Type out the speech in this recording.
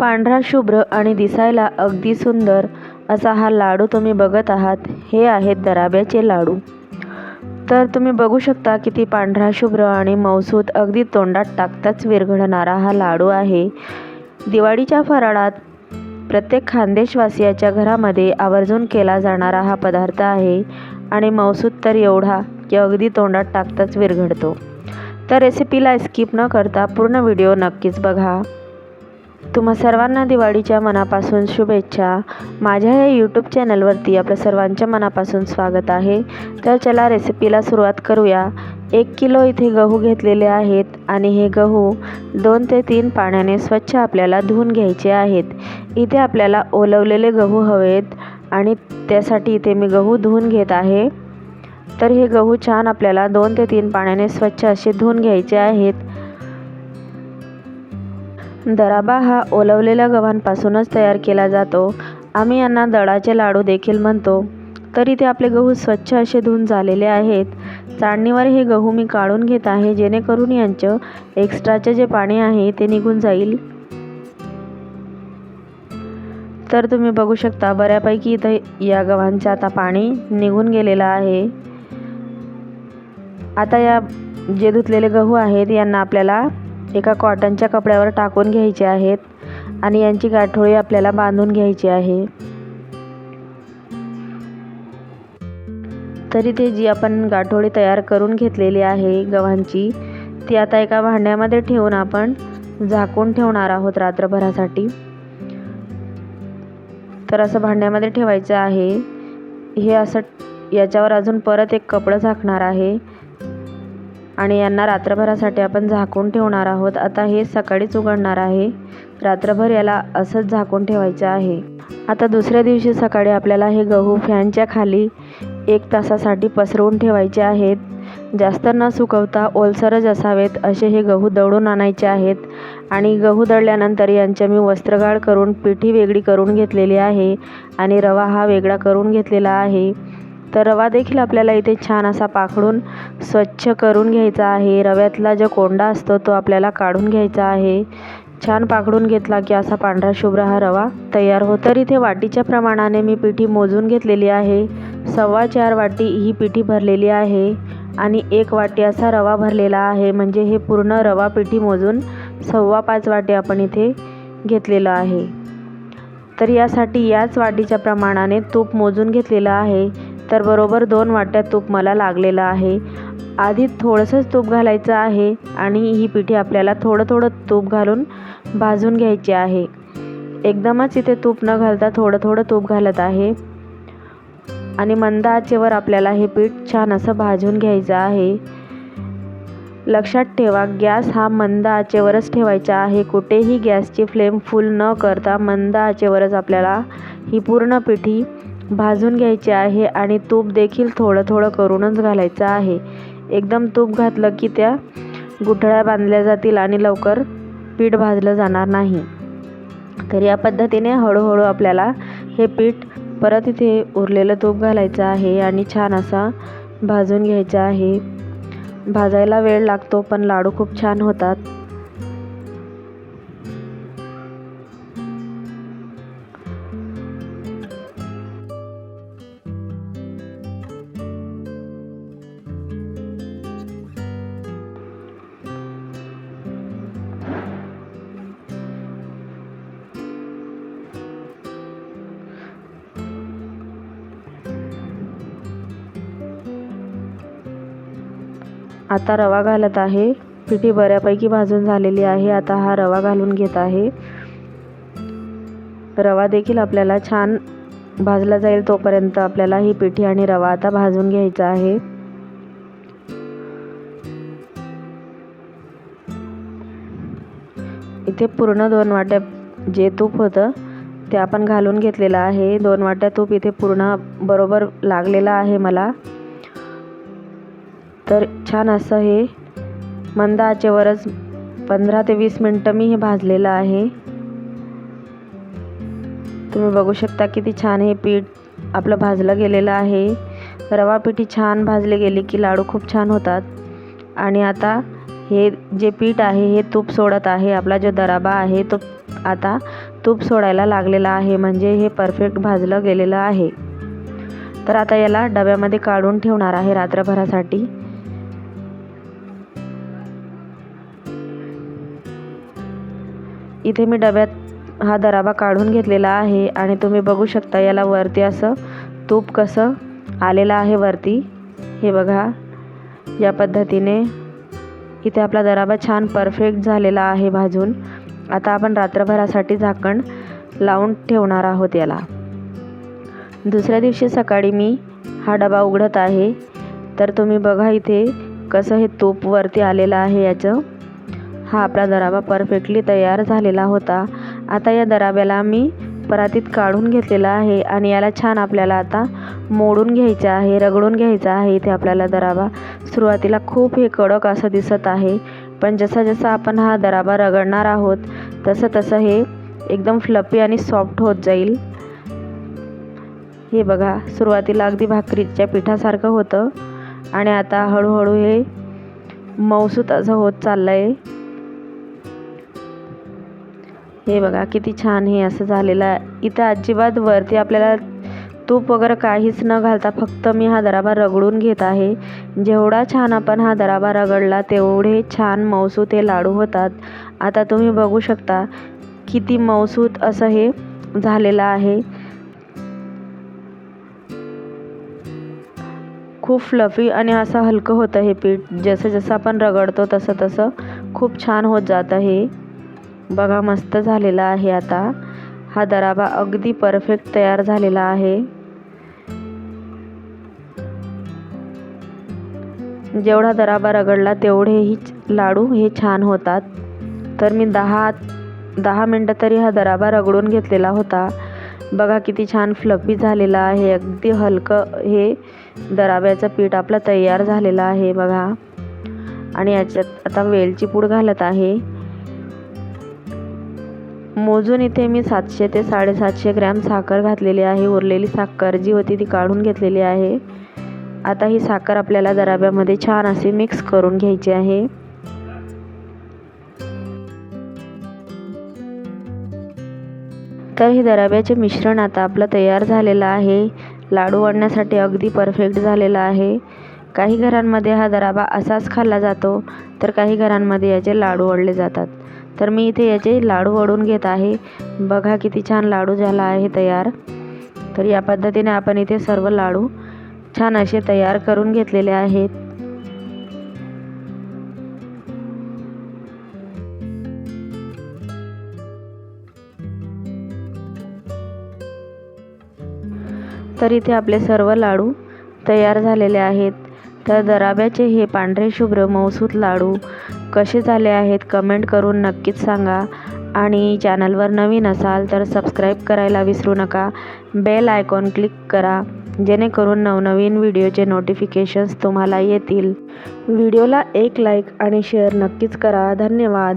पांढरा शुभ्र आणि दिसायला अगदी सुंदर असा हा लाडू तुम्ही बघत आहात. हे आहेत दराब्याचे लाडू. तर तुम्ही बघू शकता किती पांढरा शुभ्र आणि मौसूद अगदी तोंडात टाकताच विरघळणारा हा लाडू आहे. दिवाळीच्या फराळात प्रत्येक खानदेशवासियाच्या घरामध्ये आवर्जून केला जाणारा हा पदार्थ आहे आणि मौसूद तर एवढा की अगदी तोंडात टाकताच विरघळतो. तर रेसिपीला स्किप न करता पूर्ण व्हिडिओ नक्कीच बघा. तुम्हा सर्वांना दिवाळीच्या मनापासून शुभेच्छा. माझ्या या यूट्यूब चॅनलवरती आपल्या सर्वांच्या मनापासून स्वागत आहे. तर चला रेसिपीला सुरुवात करूया. एक किलो इथे गहू घेतलेले आहेत आणि हे गहू दोन ते तीन पाण्याने स्वच्छ आपल्याला धुवून घ्यायचे आहेत. इथे आपल्याला ओलवलेले गहू हवेत आणि त्यासाठी इथे मी गहू धुवून घेत आहे. तर हे गहू छान आपल्याला दोन ते तीन पाण्याने स्वच्छ असे धुवून घ्यायचे आहेत. दराबा हा ओलवलेल्या गव्हांपासूनच तयार केला जातो. आम्ही यांना दडाचे लाडू देखील म्हणतो. तर इथे आपले गहू स्वच्छ असे धुवून झालेले आहेत. चाळणीवर हे गहू मी काढून घेत आहे जेणेकरून यांचं एक्स्ट्राचे जे पाणी आहे ते निघून जाईल. तर तुम्ही बघू शकता बऱ्यापैकी इथं या गव्हांचं आता पाणी निघून गेलेलं आहे. आता या जे धुतलेले गहू आहेत यांना आपल्याला एका कॉटनच्या कपड्यावर टाकून घ्यायचे आहेत आणि यांची गाठोळी आपल्याला बांधून घ्यायची आहे. तरी ते जी आपण गाठोळी तयार करून घेतलेली आहे गव्हांची ती आता एका भांड्यामध्ये ठेवून आपण झाकून ठेवणार आहोत रात्रभरासाठी. तर असं भांड्यामध्ये ठेवायचं आहे. हे असं याच्यावर अजून परत एक कपडं झाकणार आहे. आणि यांना रात्रभरासाठी आपण झाकून ठेवणार आहोत. आता हे सकाळीच उघडणार आहे. रात्रभर याला असंच झाकून ठेवायचं आहे. आता दुसऱ्या दिवशी सकाळी आपल्याला हे गहू फॅनच्या खाली एक तासासाठी पसरवून ठेवायचे आहेत. जास्त न सुकवता ओलसरच असावेत असे हे गहू दळून आणायचे आहेत. आणि गहू दळल्यानंतर यांच्या मी वस्त्रगाळ करून पिठी वेगळी करून घेतलेली आहे आणि रवा हा वेगळा करून घेतलेला आहे. तर रवा देखील आपल्याला इथे छान असा पाखडून स्वच्छ करून घ्यायचा आहे. रव्यातला जो कोंडा असतो तो आपल्याला काढून घ्यायचा आहे. छान पाखडून घेतला की असा पांढरा शुभ्र हा रवा तयार होतो. तर इथे वाटीच्या प्रमाणाने मी पिठी मोजून घेतलेली आहे. सव्वा चार वाटी ही पिठी भरलेली आहे आणि एक वाटी असा रवा भरलेला आहे. म्हणजे हे पूर्ण रवा पिठी मोजून सव्वा पाच वाटी आपण इथे घेतलेलं आहे. तर यासाठी याच वाटीच्या प्रमाणाने तूप मोजून घेतलेलं आहे. तर बरोबर दोन वाट्या तूप मला लागलेलं आहे. आधी थोडंसंच तूप घालायचं आहे आणि ही पिठी आपल्याला थोडं थोडं तूप घालून भाजून घ्यायची आहे. एकदमच इथे तूप न घालता थोडं थोडं तूप घालत आहे. आणि मंद आचेवर आपल्याला हे पीठ छान असं भाजून घ्यायचं आहे. लक्षात ठेवा गॅस हा मंद आचेवरच ठेवायचा आहे. कुठेही गॅसची फ्लेम फुल न करता मंद आचेवरच आपल्याला ही पूर्ण पिठी भाजून घ्यायची आहे आणि तूप देखील थोडं थोडं करूनच घालायचं आहे. एकदम तूप घातलं की त्या गुठळ्या बांधल्या जातील आणि लवकर पीठ भाजलं जाणार नाही. तर या पद्धतीने हळूहळू आपल्याला हे पीठ परत इथे उरलेलं तूप घालायचं आहे आणि छान असा भाजून घ्यायचा आहे. भाजायला वेळ लागतो पण लाडू खूप छान होतात. आता रवा घालत आहे. पिठी बऱ्यापैकी भाजून झालेली आहे. आता हा रवा घालून घेत आहे. रवा देखील आपल्याला छान भाजला जाईल तोपर्यंत आपल्याला ही पिठी आणि रवा आता भाजून घ्यायचा आहे. इथे पूर्ण दोन वाट्या जे तूप होतं ते आपण घालून घेतलेलं आहे. दोन वाट्या तूप इथे पूर्ण बरोबर लागलेलं आहे मला. तर छान असं हे मंद आचेवरच पंधरा ते वीस मिनटं मी हे भाजलेलं आहे. तुम्ही बघू शकता किती छान हे पीठ आपलं भाजलं गेलेलं आहे. रवा पिठी छान भाजले गेली की लाडू खूप छान होतात. आणि आता हे जे पीठ आहे हे तूप सोडत आहे आपला जो दराबा आहे तो आता तूप सोडायला लागलेला आहे म्हणजे हे परफेक्ट भाजलं गेलेलं आहे. तर आता याला डब्यामध्ये काढून ठेवणार आहे रात्रभरासाठी. इथे मी डब्यात हा दराबा काढून घेतलेला आहे आणि तुम्ही बघू शकता याला वरती असं तूप कसं आलेलं आहे वरती. हे बघा या पद्धतीने इथे आपला दराबा छान परफेक्ट झालेला आहे भाजून. आता आपण रात्रभरासाठी झाकण लावून ठेवणार आहोत याला. दुसऱ्या दिवशी सकाळी मी हा डबा उघडत आहे. तर तुम्ही बघा इथे कसं हे तूप वरती आलेलं आहे याचं. हा आपला दराबा परफेक्टली तयार झालेला होता. आता या दराब्याला मी परातीत काढून घेतलेला आहे आणि याला छान आपल्याला आता मोडून घ्यायचं आहे रगडून घ्यायचं आहे. इथे आपल्याला दराबा सुरुवातीला खूप हे कडक असं दिसत आहे. पण जसा जसा आपण हा दराबा रगडणार आहोत तसं तसं हे एकदम फ्लपी आणि सॉफ्ट होत जाईल. हे बघा सुरुवातीला अगदी भाकरीच्या पिठासारखं होतं आणि आता हळूहळू हे मऊसूत असं होत चाललं आहे हे बघा किती छान हे असं झालेलं आहे. इथं अजिबात वरती आपल्याला तूप वगैरे काहीच न घालता फक्त मी हा दराबा रगडून घेत आहे. जेवढा छान आपण हा दराबा रगडला तेवढे छान मऊसूत हे लाडू होतात. आता तुम्ही बघू शकता किती मऊसूत असं हे झालेलं आहे. खूप फ्लफी आणि असं हलकं होतं हे पीठ. जसं जसं आपण रगडतो तसं तसं खूप छान होत जातं हे. बघा मस्त झालेला आहे आता. हा दराबा अगदी परफेक्ट तयार झालेला आहे. जेवढा दराबा रगडला तेवढेही लाडू हे छान होतात. तर मी दहा दहा मिनटं तरी हा दराबा रगडून घेतलेला होता. बघा किती छान फ्लफी झालेला आहे. अगदी हलकं हे दराब्याचं पीठ आपलं तयार झालेलं आहे बघा. आणि याच्यात आता वेलची पूड घालत आहे. मोजून इथे मी सातशे ते साडेसातशे ग्रॅम साखर घातलेली आहे. उरलेली साखर जी होती ती काढून घेतलेली आहे. आता ही साखर आपल्याला दराब्यामध्ये छान अशी मिक्स करून घ्यायची आहे. तर हे दराब्याचे मिश्रण आता आपलं तयार झालेलं आहे. लाडू वाढण्यासाठी अगदी परफेक्ट झालेला आहे. काही घरांमध्ये हा दराबा असाच खाल्ला जातो. तर काही घरांमध्ये याचे लाडू वळले जातात. तर मी इथे याचे लाडू वळून घेत आहे. बघा किती छान लाडू झाला आहे तयार. तर या पद्धतीने आपण इथे सर्व लाडू छान असे तयार करून घेतलेले आहेत. तर इथे आपले सर्व लाडू तयार झालेले आहेत. तर दराब्याचे हे पांढरे शुभ्र मौसूत लाडू कसे झाले आहेत कमेंट करून नक्कीच सांगा. आणि चॅनलवर नवीन असाल तर सबस्क्राईब करायला विसरू नका. बेल आयकॉन क्लिक करा जेणेकरून नवनवीन व्हिडिओचे नोटिफिकेशन्स तुम्हाला येतील. व्हिडिओला एक लाईक आणि शेअर नक्कीच करा. धन्यवाद.